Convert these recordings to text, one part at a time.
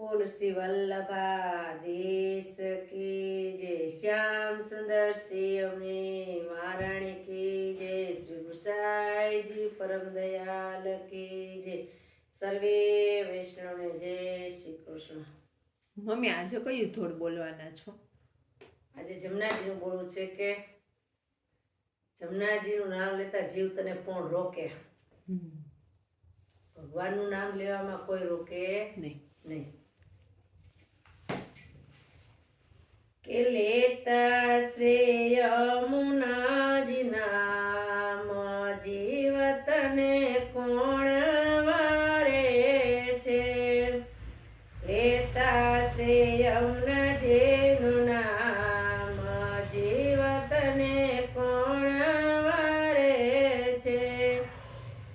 બોલ શ્રી વલ્લભાધીશ કી જય શ્યામ સુંદર શ્રી અમે મહારાણી કી જય શ્રી ગુસાઈજી પરમ દયાલ કે જય. સર્વે વૈષ્ણવને જય શ્રી કૃષ્ણ. મમ્મી આજે કયું ધોળ બોલવાના છો? આજે જમનાજીનું બોલવું છે કે જમનાજીનું નામ લેતા જીવ તને પણ રોકે? ભગવાનનું નામ લેવામાં કોઈ રોકે નહીં. નહીં. લેતા શ્રેય મુનાજી નામ જીવતને કોણ વારે છે? લેતા શ્રેયમ જેનું નામ જીવતને કોણ વારે છે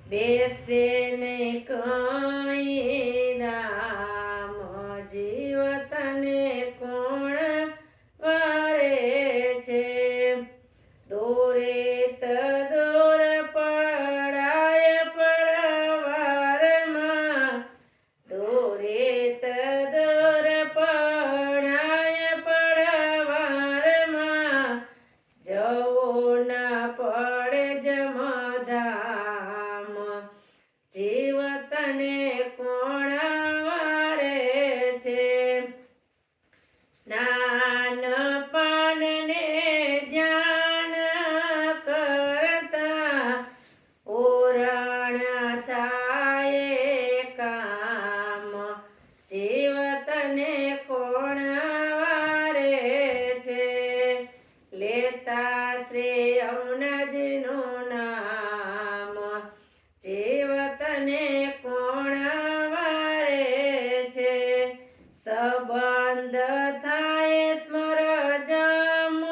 બેસે ને કઈ દામ જીવતને કોણ થાય કામ. જીવતને કોણ વારે છે? લેતા શ્રી અમનજનું નામ. જીવતને કોણ વારે છે? સંબંધ થાય સ્મર જમ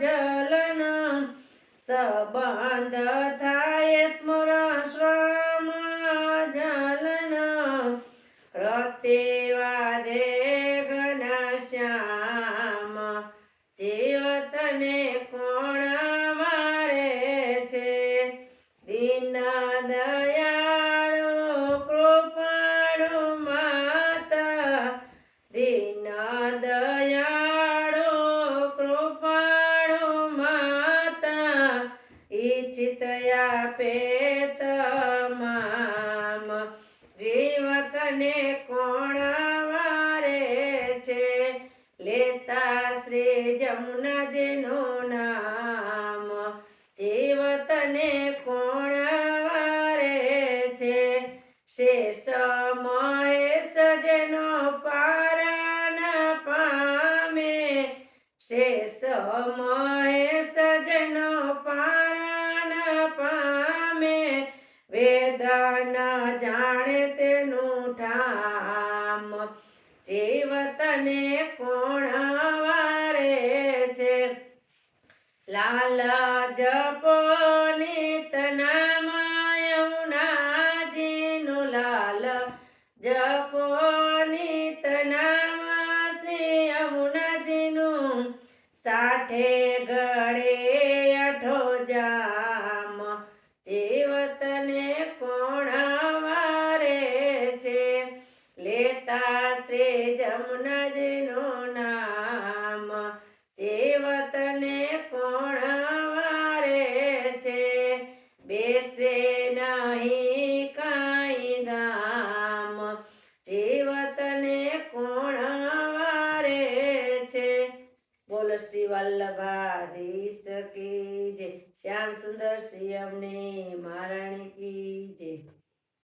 જલન. સંબંધ થાય સ્મર કોણ વારે છે? દીન દયાળુ, કૃપાળુ માતા. દીન દયાળુ, કૃપાળુ માતા. ઈચ્છિત આપે તમામ જીવતને કોણ શ્રી જેનો નામ જીવતને કોણ વારે છે. શેષ મહેશ જેનો પારણ પામે શેષ મહેશ જેનો પારણ પામે વેદન જાણે તેનું ઠામ જીવતને કોણ લાલ જપો નિત નામ યમુનાજીનું લાલ જપો નિત નામ શ્રી યમુનાજીનું સાથે ગળે બોલ શ્રી વલ્લભાધીશ કી જય. શ્યામ સુંદર શ્રી અમને મહારાણી કી જય.